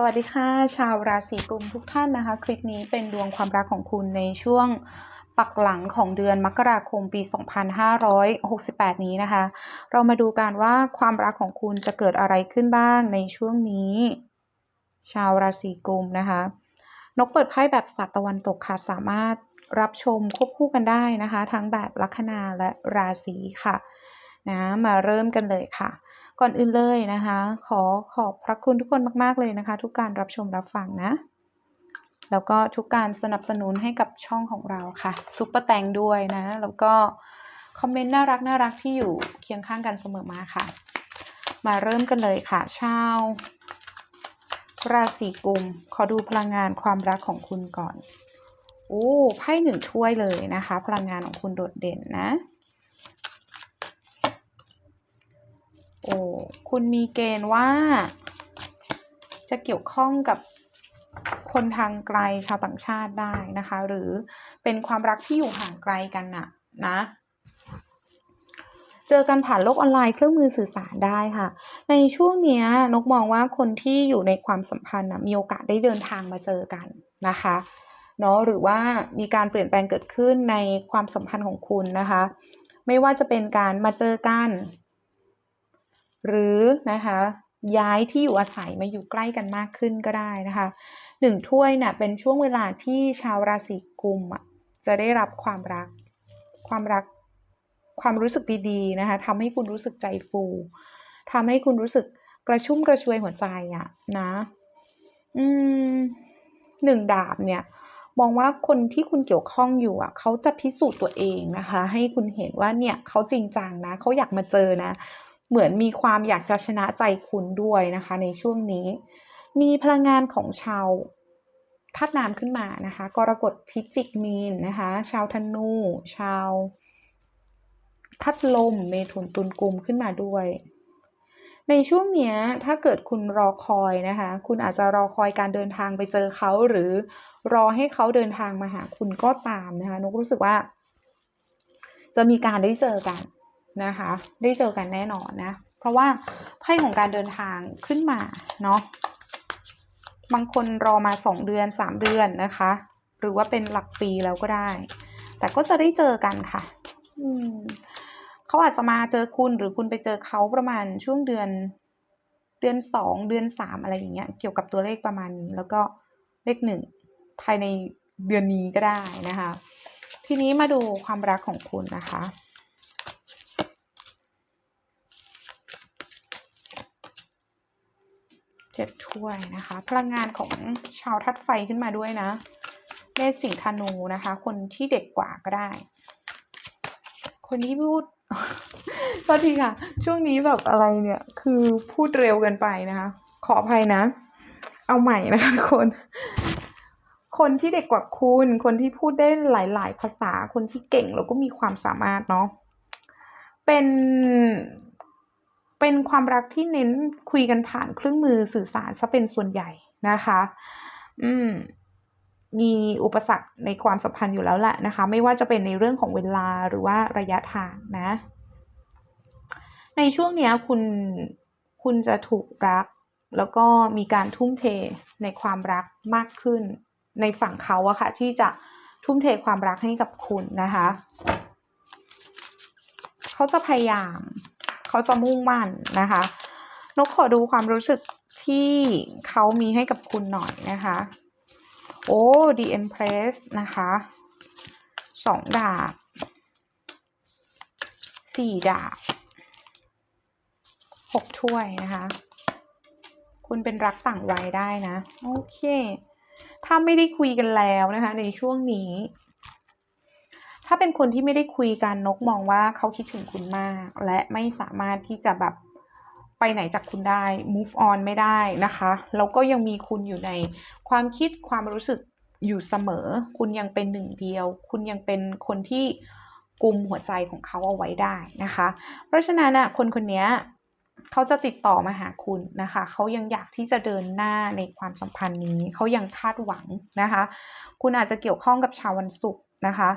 สวัสดีค่ะ ชาวราศีกุมทุกท่านนะคะ คลิปนี้เป็นดวงความรักของคุณในช่วงปักหลังของเดือนมกราคมปี 2568 นี้นะคะ เรามาดูกันว่าความรักของคุณจะเกิดอะไรขึ้นบ้างในช่วงนี้ ชาวราศีกุมนะคะ นกเปิดไพ่แบบสัตว์ตะวันตกค่ะสามารถรับชมควบคู่กันได้นะคะ ทั้งแบบลัคนาและราศีค่ะ นะมาเริ่มกันเลยค่ะ ก่อนอื่นเลยนะคะ ขอขอบพระคุณทุกคนมาก ๆ เลยนะคะ ทุกการรับชมรับฟังนะ แล้วก็ทุกการสนับสนุนให้กับช่องของเราค่ะซุปเปอร์แตงด้วยนะ แล้วก็คอมเมนต์น่ารักน่ารักที่อยู่เคียงข้างกันเสมอมาค่ะ มาเริ่มกันเลยค่ะชาวราศีกุม ขอดูพลังงานความรักของคุณก่อน โอ้ ไพ่หนึ่งถ้วยเลยนะคะ พลังงานของคุณโดดเด่นนะ โอ้คุณมีเกณฑ์ว่า จะเกี่ยวข้องกับคนทางไกลชาวต่างชาติได้นะคะ หรือเป็นความรักที่อยู่ห่างไกลกันน่ะนะ เจอกันผ่านโลกออนไลน์เครื่องมือสื่อสารได้ค่ะ ในช่วงนี้นกมองว่าคนที่อยู่ในความสัมพันธ์มีโอกาสได้เดินทางมาเจอกันนะคะเนาะหรือว่ามีการเปลี่ยนแปลงเกิดขึ้นในความสัมพันธ์ของคุณนะคะ ไม่ว่าจะเป็นการมาเจอกัน หรือนะคะย้ายที่อยู่อาศัยมาอยู่ใกล้กันมากขึ้นก็ได้นะคะหนึ่งถ้วยเนี่ยเป็นช่วงเวลาที่ชาวราศีกุมอะจะได้รับความรัก ความรักความรู้สึกดีๆนะคะทำให้คุณรู้สึกใจฟูทำให้คุณรู้สึกกระชุ่มกระชวยหัวใจอะนะอืมหนึ่งดาบเนี่ยมองว่าคนที่คุณเกี่ยวข้องอยู่อะเขาจะพิสูจน์ตัวเองนะคะ ให้คุณเห็นว่าเนี่ยเขาจริงจังนะเขาอยากมาเจอนะ เหมือนมีความอยากจะชนะใจคุณด้วยนะคะ ในช่วงนี้ มีพลังงานของชาวธาตุน้ำขึ้นมานะคะ กรกฎพิจิกมีนนะคะ ชาวธนู ชาวพัดลม เมถุนตุลกุมขึ้นมาด้วย ในช่วงนี้ถ้าเกิดคุณรอคอยนะคะ คุณอาจจะรอคอยการเดินทางไปเจอเขาหรือรอให้เขาเดินทางมาหาคุณก็ตามนะคะนกรู้สึกว่า จะมีการได้เจอกัน นะคะ ได้เจอกันแน่นอนนะ เพราะว่าไพ่ของการเดินทางขึ้นมาเนาะบางคนรอมาสองเดือนสามเดือนนะคะ หรือว่าเป็นหลักปีแล้วก็ได้ แต่ก็จะได้เจอกันค่ะ อืมเขาอาจจะมาเจอคุณหรือคุณไปเจอเขาประมาณช่วงเดือน เดือนสองเดือนสามอะไรอย่างเงี้ย เกี่ยวกับตัวเลขประมาณนี้แล้วก็เลขหนึ่งภายในเดือนนี้ก็ได้นะคะ ทีนี้มาดูความรักของคุณนะคะ เจ็ดถ้วยนะคะ พลังงานของชาวทัดไฟขึ้นมาด้วยนะเลขสิงธนูนะคะ คนที่เด็กกว่าก็ได้ คนที่พูดก็ทีค่ะ ช่วงนี้แบบอะไรเนี่ยคือพูดเร็วเกินไปนะคะ ขออภัยนะ เอาใหม่นะคะทุกคน คนที่เด็กกว่าคุณ คนที่พูดได้หลาย ๆ ภาษาคนที่เก่งแล้วก็มีความสามารถเนาะเป็น เป็นความรักที่เน้นคุยกันผ่านเครื่องมือสื่อสารซะเป็นส่วนใหญ่นะคะ อืม มีอุปสรรคในความสัมพันธ์อยู่แล้วแหละนะคะ ไม่ว่าจะเป็นในเรื่องของเวลาหรือว่าระยะทางนะ ในช่วงนี้คุณคุณจะถูกรัก แล้วก็มีการทุ่มเทในความรักมากขึ้น ในฝั่งเขาอะค่ะ ที่จะทุ่มเทความรักให้กับคุณนะคะ เขาจะพยายาม เขาจะมุ่งมั่นนะคะนกขอดูความรู้สึกที่เขามีให้กับคุณหน่อยนะคะ โอ้ The Empress นะคะสองดาบสี่ดาบหกถ้วยนะคะ คุณเป็นรักต่างวัยได้นะ โอเค ถ้าไม่ได้คุยกันแล้วนะคะ ในช่วงนี้ ถ้าเป็นคนที่ไม่ได้คุยกันนกมองว่าเขาคิดถึงคุณมาก และไม่สามารถที่จะแบบไปไหนจากคุณได้ move on ไม่ได้นะคะแล้วก็ยังมีคุณอยู่ในความคิดความรู้สึกอยู่เสมอ คุณยังเป็นหนึ่งเดียว คุณยังเป็นคนที่กุมหัวใจของเขาเอาไว้ได้นะคะ เพราะฉะนั้นอะคนคนนี้เขาจะติดต่อมาหาคุณนะคะ เขายังอยากที่จะเดินหน้าในความสัมพันธ์นี้ เขายังคาดหวังนะคะ คุณอาจจะเกี่ยวข้องกับชาววันศุกร์นะคะ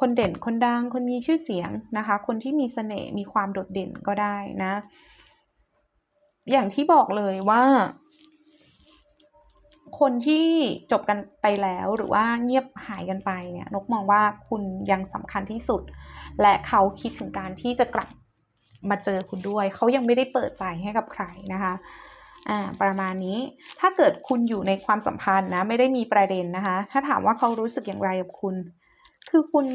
คนเด่นคนดังคนมีชื่อเสียงนะคะ คนที่มีเสน่ห์มีความโดดเด่นก็ได้นะ อย่างที่บอกเลยว่า คนที่จบกันไปแล้วหรือว่าเงียบหายกันไปเนี่ย นกมองว่าคุณยังสำคัญที่สุด และเขาคิดถึงการที่จะกลับมาเจอคุณด้วย เขายังไม่ได้เปิดใจให้กับใครนะคะ อ่าประมาณนี้ ถ้าเกิดคุณอยู่ในความสัมพันธ์นะ ไม่ได้มีประเด็นนะคะ ถ้าถามว่าเขารู้สึกอย่างไรกับคุณ คือคุณ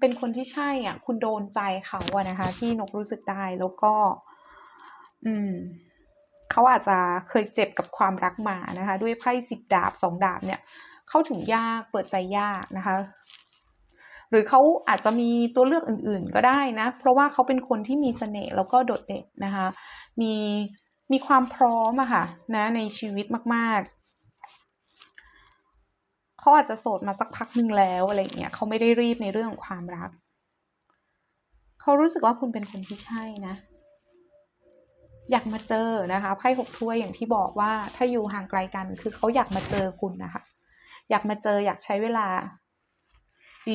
เป็นคนที่ใช่อะ คุณโดนใจเขาอะนะคะ ที่นกรู้สึกได้แล้วก็ อืมเขาอาจจะเคยเจ็บกับความรักมานะคะ ด้วยไพ่สิบดาบสองดาบเนี่ยเข้าถึงยากเปิดใจยากนะคะ หรือเขาอาจจะมีตัวเลือกอื่น ๆ ก็ได้นะ เพราะว่าเขาเป็นคนที่มีเสน่ห์แล้วก็โดดเด่นนะคะ มี มีความพร้อมอะค่ะนะในชีวิตมากๆ เขาอาจจะโสดมาสักพักหนึ่งแล้วอะไรเงี้ยเขาไม่ได้รีบในเรื่องของความรัก เขารู้สึกว่าคุณเป็นคนที่ใช่นะ อยากมาเจอนะคะไพ่หกถ้วยอย่างที่บอกว่าถ้าอยู่ห่างไกลกันคือเขาอยากมาเจอคุณนะคะ อยากมาเจออยากใช้เวลา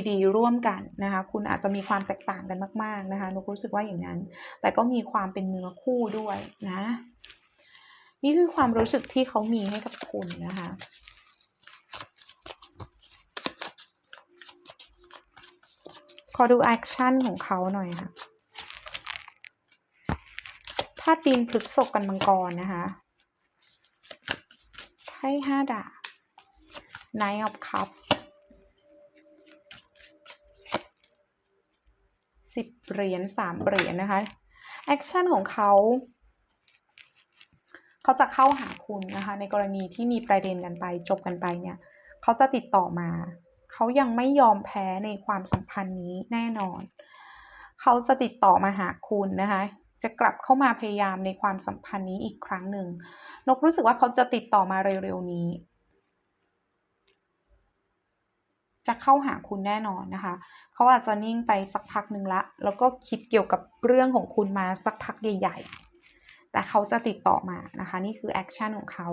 ดีๆ ร่วมกันนะคะ คุณอาจจะมีความแตกต่างกันมาก ๆนะคะนกรู้สึกว่าอย่างนั้น แต่ก็มีความเป็นเนื้อคู่ด้วยนะ นี่คือความรู้สึกที่เขามีให้กับคุณนะคะขอดูแอคชั่นของเขาหน่อยค่ะธาตุดินพฤษภกันมังกรนะคะไพ่ห้าดาบ Knight of Cups สิบเหรียญสามเหรียญนะคะแอคชั่นของเขาเขาจะเข้าหาคุณนะคะ ในกรณีที่มีประเด็นกันไปจบกันไปเนี่ยเขาจะติดต่อมา เขายังไม่ยอมแพ้ในความสัมพันธ์นี้แน่นอน เขาจะติดต่อมาหาคุณนะคะ จะกลับเข้ามาพยายามในความสัมพันธ์นี้อีกครั้งหนึ่งนกรู้สึกว่าเขาจะติดต่อมาเร็วๆนี้ จะเข้าหาคุณแน่นอนนะคะ เขาอาจจะนิ่งไปสักพักหนึ่งละ แล้วก็คิดเกี่ยวกับเรื่องของคุณมาสักพักใหญ่ๆ แต่เขาจะติดต่อมานะคะ นี่คือแอคชั่นของเขา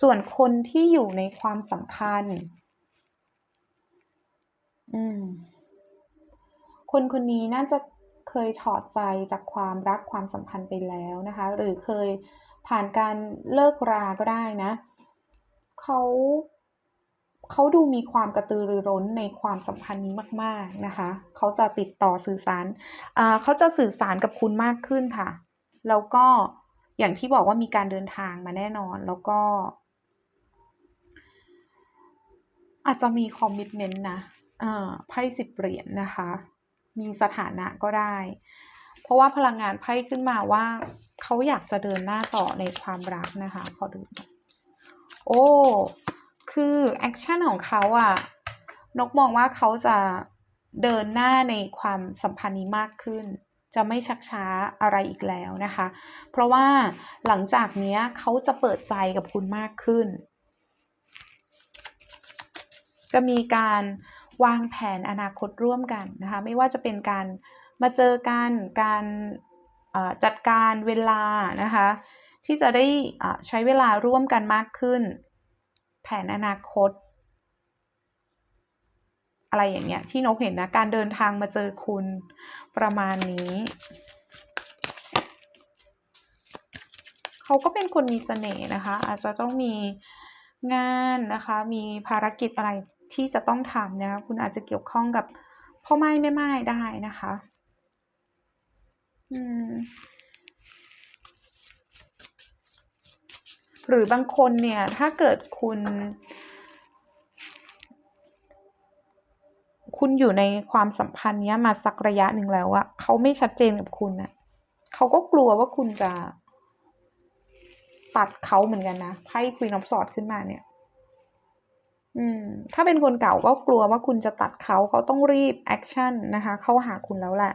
ส่วนคนที่อยู่ในความสัมพันธ์ อืม คนคนนี้น่าจะเคยถอดใจจากความรักความสัมพันธ์ไปแล้วนะคะ หรือเคยผ่านการเลิกราก็ได้นะ เขา เขาดูมีความกระตือรือร้นในความสัมพันธ์นี้มาก ๆนะคะ เขาจะติดต่อสื่อสารเขาจะสื่อสารกับคุณมากขึ้นค่ะ แล้วก็อย่างที่บอกว่ามีการเดินทางมาแน่นอน แล้วก็ อาจจะมีคอมมิชเมนต์นะไพ่สิบเหรียญนนะคะ มีสถานะก็ได้ เพราะว่าพลังงานไพ่ขึ้นมาว่า เขาอยากจะเดินหน้าต่อในความรักนะคะ ขอดู โอ้ คือแอคชั่นของเขาอะนกมองว่าเขาจะเดินหน้าในความสัมพันธ์นี้มากขึ้น จะไม่ชักช้าอะไรอีกแล้วนะคะ เพราะว่าหลังจากนี้เขาจะเปิดใจกับคุณมากขึ้น จะมีการวางแผนอนาคตร่วมกันนะคะ ไม่ว่าจะเป็นการมาเจอกัน การจัดการเวลานะคะ ที่จะได้ใช้เวลาร่วมกันมากขึ้น แผนอนาคต อะไรอย่างเงี้ยที่นกเห็นนะ การเดินทางมาเจอคุณประมาณนี้ เขาก็เป็นคนมีเสน่ห์นะคะ อาจจะต้องมีงานนะคะ มีภารกิจอะไรที่จะต้องทำนะคะคุณอาจจะเกี่ยวข้องกับพ่อไม้แม่ไม้ได้นะคะ อืม หรือบางคนเนี่ย ถ้าเกิดคุณ คุณอยู่ในความสัมพันธ์เนี้ยมาสักระยะหนึ่งแล้วอะเขาไม่ชัดเจนกับคุณอะเขาก็กลัวว่าคุณจะตัดเขาเหมือนกันนะไพ่คุยนอบสอดขึ้นมาเนี่ย อืม ถ้าเป็นคนเก่าก็กลัวว่าคุณจะตัดเขาเขาต้องรีบแอคชั่นนะคะ เข้าหาคุณแล้วแหละ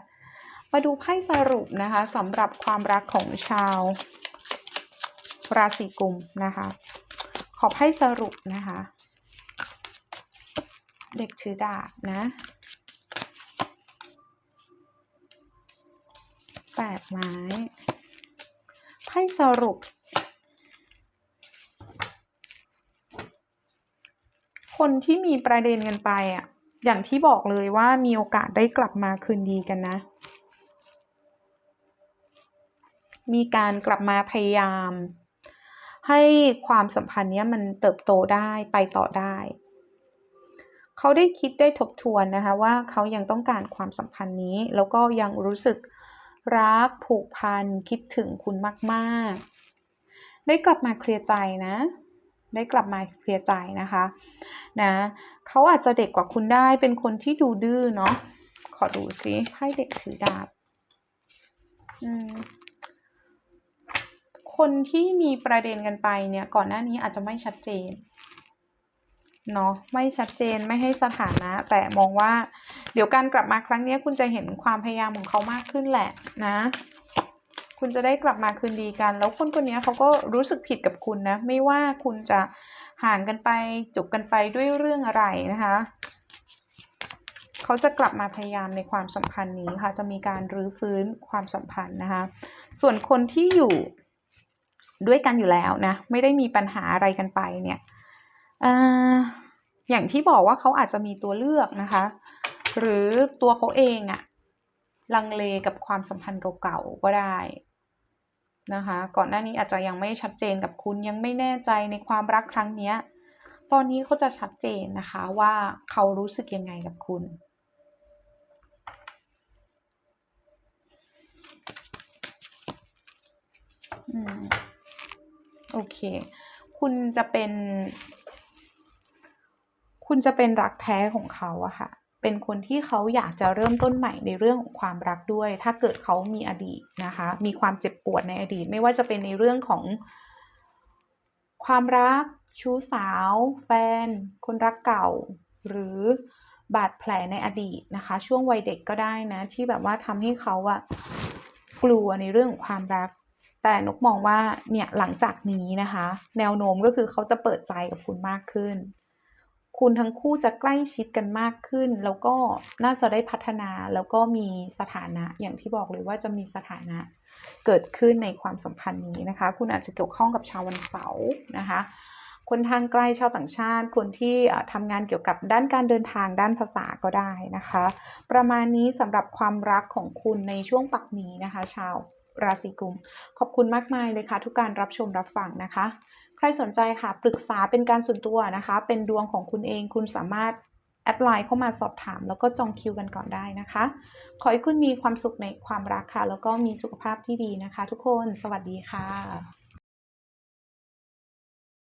มาดูไพ่สรุปนะคะสำหรับความรักของชาว ราศีกุมนะคะ ขอไพ่สรุปนะคะ เด็กถือดาบนะแปดไม้ไพ่สรุป คนที่มีประเด็นกันไปอะ อย่างที่บอกเลยว่ามีโอกาสได้กลับมาคืนดีกันนะ มีการกลับมาพยายาม ให้ความสัมพันธ์เนี้ยมันเติบโตได้ไปต่อได้ เขาได้คิดได้ทบทวนนะคะว่าเขายังต้องการความสัมพันธ์นี้ แล้วก็ยังรู้สึกรักผูกพันคิดถึงคุณมากๆ ได้กลับมาเคลียร์ใจนะ ได้กลับมาเคลียร์ใจนะคะนะเขาอาจจะเด็กกว่าคุณได้เป็นคนที่ดูดื้อเนาะขอดูสิไพ่เด็กถือดาบอืม คนที่มีประเด็นกันไปเนี่ยก่อนหน้านี้อาจจะไม่ชัดเจนเนาะไม่ชัดเจนไม่ให้สถานะ แต่มองว่า เดี๋ยวการกลับมาครั้งนี้คุณจะเห็นความพยายามของเขามากขึ้นแหละนะ คุณจะได้กลับมาคืนดีกัน แล้วคนคนนี้เขาก็รู้สึกผิดกับคุณนะ ไม่ว่าคุณจะห่างกันไปจบกันไปด้วยเรื่องอะไรนะคะเขาจะกลับมาพยายามในความสัมพันธ์นี้ค่ะ จะมีการรื้อฟื้นความสัมพันธ์นะคะ ส่วนคนที่อยู่ ด้วยกันอยู่แล้วนะ ไม่ได้มีปัญหาอะไรกันไปเนี่ยออย่างที่บอกว่าเขาอาจจะมีตัวเลือกนะคะ หรือตัวเขาเองอะลังเลกับความสัมพันธ์เก่าๆก็ได้นะคะ ก่อนหน้านี้อาจจะยังไม่ชัดเจนกับคุณยังไม่แน่ใจในความรักครั้งเนี้ย ตอนนี้เขาจะชัดเจนนะคะว่าเขารู้สึกยังไงกับคุณอืม โอเค คุณจะเป็น คุณจะเป็นรักแท้ของเขาอะค่ะ เป็นคนที่เขาอยากจะเริ่มต้นใหม่ในเรื่องของความรักด้วย ถ้าเกิดเขามีอดีตนะคะ มีความเจ็บปวดในอดีต ไม่ว่าจะเป็นในเรื่องของความรัก ชู้สาว แฟน คนรักเก่า หรือบาดแผลในอดีตนะคะ ช่วงวัยเด็กก็ได้นะ ที่แบบว่าทำให้เขาอะกลัวในเรื่องของความรัก แต่นกมองว่าเนี่ยหลังจากนี้นะคะ แนวโน้มก็คือเขาจะเปิดใจกับคุณมากขึ้น คุณทั้งคู่จะใกล้ชิดกันมากขึ้น แล้วก็น่าจะได้พัฒนาแล้วก็มีสถานะอย่างที่บอกเลยว่าจะมีสถานะเกิดขึ้นในความสัมพันธ์นี้นะคะ คุณอาจจะเกี่ยวข้องกับชาววันเสาร์นะคะ คนทางไกลชาวต่างชาติ คนที่ทำงานเกี่ยวกับด้านการเดินทางด้านภาษาก็ได้นะคะ ประมาณนี้สำหรับความรักของคุณในช่วงปักนี้นะคะ ชาว ราศีกุม ขอบคุณมากมายเลยค่ะ ทุกการรับชมรับฟังนะคะ ใครสนใจค่ะปรึกษาเป็นการส่วนตัวนะคะ เป็นดวงของคุณเองคุณสามารถแอดไลน์เข้ามาสอบถาม แล้วก็จองคิวกันก่อนได้นะคะ ขอให้คุณมีความสุขในความรักค่ะ แล้วก็มีสุขภาพที่ดีนะคะ ทุกคนสวัสดีค่ะ